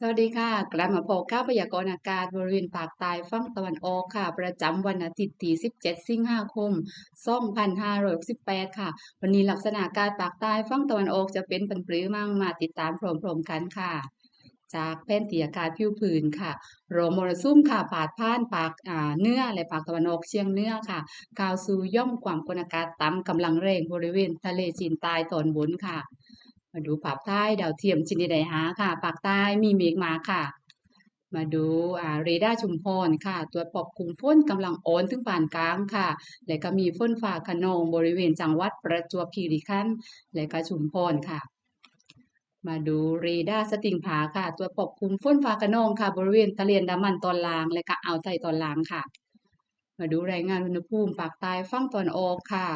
สวัสดีค่ะ กลับมาพบกับพยากรณ์อากาศบริเวณภาคใต้ฝั่งตะวันออกค่ะ ประจำวันอาทิตย์ที่ 17 สิงหาคม 2568 ค่ะ วันนี้ลักษณะอากาศภาคใต้ฝั่งตะวันออกจะเป็นปันปรือมั่งมาติดตามพร้อมๆกันค่ะจากแผ่นที่อากาศผิวผืนค่ะโรมมรสุมค่ะปาดผ่านปากอ่าเนื้อและภาคตะวันออกเฉียงเนื้อค่ะข่าวสู่ย่อมความกดอากาศต่ำกำลังแรงบริเวณทะเลจีนใต้ตอนบนค่ะ มาดูภาพใต้ดาวเทียมชนิดใดหาค่ะภาคใต้มีเมฆมาค่ะ มาดูอ่าเรดาร์ชุมพรค่ะ ตัวปกคลุมฝนกำลังโอนถึงปานกลางค่ะ และก็มีฝนฟ้าขนองบริเวณจังหวัดประจวบคีรีขันธ์และก็ชุมพรค่ะมาดูเรดาร์สติงผาค่ะ ตัวปกคลุมฝนฟ้าขนองค่ะ บริเวณทะเลนดามันตอนล่าง และก็อ่าวไทยตอนล่างค่ะ มาดูรายงานอุณหภูมิภาคใต้ฝั่งตอนออกค่ะ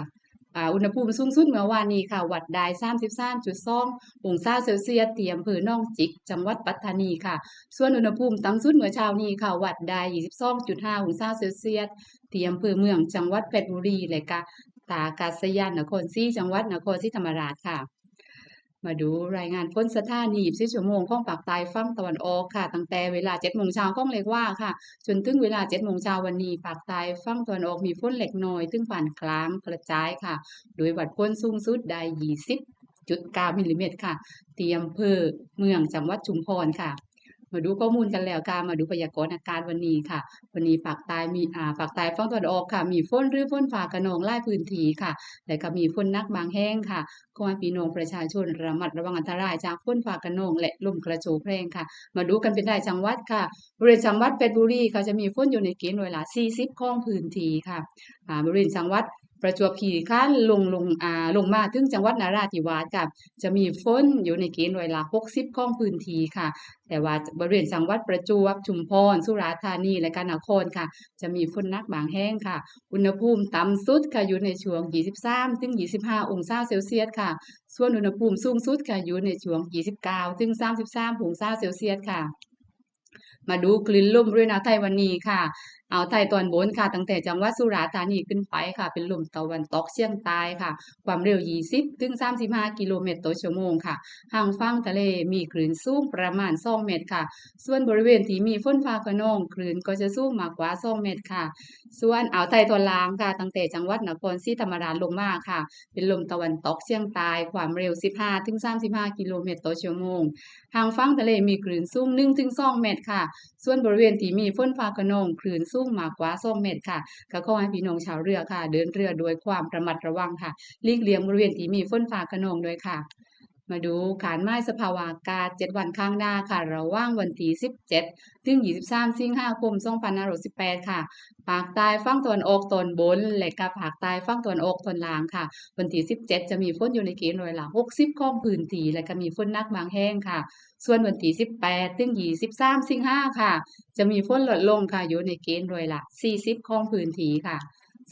อุณหภูมิสูงสุดเมื่อวานนี้ค่ะวัดได้33.2องศาเซลเซียสเตียมอำเภอหนองจิก จังหวัดปัตตานีค่ะ ส่วนอุณหภูมิต่ำสุดเมื่อเช้านี้ค่ะวัดได้22.5องศาเซลเซียสเตียมอำเภอเมืองจังหวัดเพชรบุรีและก็ตาอากาศยานนครศรีจังหวัดนครศรีธรรมราชค่ะ มาดูรายงานฝนสถานีบ24ชั่วโมงของปากใต้ฝั่งตะวันออกค่ะ ตั้งแต่เวลา7โมงเช้าของเล็กว่าค่ะ จนถึงเวลา7โมงเช้าวันนี้ปากใต้ฝั่งตะวันออกมีฝนเล็กน้อยถึงปานกลางกระจายค่ะ โดยวัดฝนสูงสุดได้20.9มิลลิเมตรค่ะ เตรียมเพอเมืองจังหวัดชุมพรค่ะ มาดูข้อมูลกันแล้วค่ะมาดูพยากรณ์อากาศวันนี้ค่ะ วันนี้ภาคใต้มีอ่าภาคใต้ฝั่งตะวันออกค่ะ มีฝนหรือฝนฟ้าขนองหลายพื้นที่ค่ะและก็มีฝนนักบางแห่งค่ะขอให้พี่น้องประชาชนระมัดระวังอันตรายจากฝนฟ้าขนองและลมกระโชกแรงค่ะ มาดูกันเป็นรายจังหวัดค่ะบริเวณจังหวัดเพชรบุรีค่ะจะมีฝนอยู่ในเกณฑ์ร้อยละ40 ของพื้นที่ค่ะอ่าบริเวณจังหวัด ประจวบคีรีขันธ์ลงลงอ่าลงมาถึงจังหวัดนราธิวาสค่ะจะมีฝนอยู่ในเกณฑ์ร้อยละ60ของพื้นที่ค่ะ แต่ว่าบริเวณจังหวัดประจวบชุมพรสุราษฎร์ธานีและก็นครค่ะ จะมีฝนนักบางแห่งค่ะ อุณหภูมิต่ำสุดค่ะอยู่ในช่วง 23ถึง25 องศาเซลเซียสค่ะ ส่วนอุณหภูมิสูงสุดค่ะอยู่ในช่วง 29ถึง33 องศาเซลเซียสค่ะมาดูคลื่นลมบริเวณอ่าไทยวันนี้ค่ะ อ่าวไทยตอนบนค่ะ ตั้งแต่จังหวัดสุราษฎร์ธานีขึ้นไปค่ะ เป็นลมตะวันตกเฉียงใต้ค่ะ ความเร็ว 20 ถึง 35 กิโลเมตรต่อชั่วโมงค่ะ ห่างฝั่งทะเลมีคลื่นสูงประมาณ 2 เมตรค่ะ ส่วนบริเวณที่มีฝนฟ้าขนองคลื่นก็จะสูงมากกว่า 2 เมตรค่ะ ส่วนอ่าวไทยตอนล่างค่ะ ตั้งแต่จังหวัดนครศรีธรรมราชลงมาค่ะ เป็นลมตะวันตกเฉียงใต้ ความเร็ว 15 ถึง 35 กิโลเมตรต่อชั่วโมงทางฝั่งทะเลมีคลื่นสูง 1 ถึง 2 เมตรค่ะ ส่วนบริเวณที่มีฝนฟ้าขนองคลื่นสูงมากกว่า2เมตรค่ะก็ขอให้พี่น้องชาวเรือค่ะ เดินเรือด้วยความระมัดระวังค่ะหลีกเลี่ยงบริเวณที่มีฝนฟ้าขนองด้วยค่ะ มาดูขานไม้สภาวะอากาศ 7 วันข้างหน้าค่ะ ระว่างวันที่17 ถึง 23 สิงหาคม 2518 ค่ะภาคใต้ฝั่งตะวันออกตอนบน และก็ภาคใต้ฝั่งตะวันออกตอนล่างค่ะ วันที่17 จะมีฝนอยู่ในเกณฑ์ร้อยละ60ของพื้นที่และก็มีฝนนักบางแห่งค่ะ ส่วนวันที่18 ถึง 23 สิงหาค่ะ จะมีฝนลดลงค่ะอยู่ในเกณฑ์ร้อยละ40ของพื้นที่ค่ะ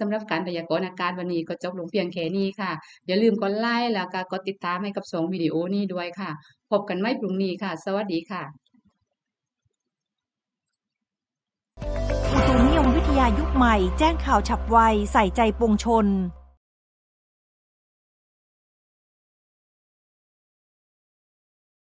สำหรับการพยากรณ์อากาศวันนี้ก็จบลงเพียงแค่นี้ค่ะ อย่าลืมกดไลค์แล้วก็กดติดตามให้กับสองวิดีโอนี้ด้วยค่ะ พบกันไม่พรุ่งนี้ค่ะ สวัสดีค่ะอุตุนิยมวิทยายุคใหม่ แจ้งข่าวฉับไว ใส่ใจปวงชน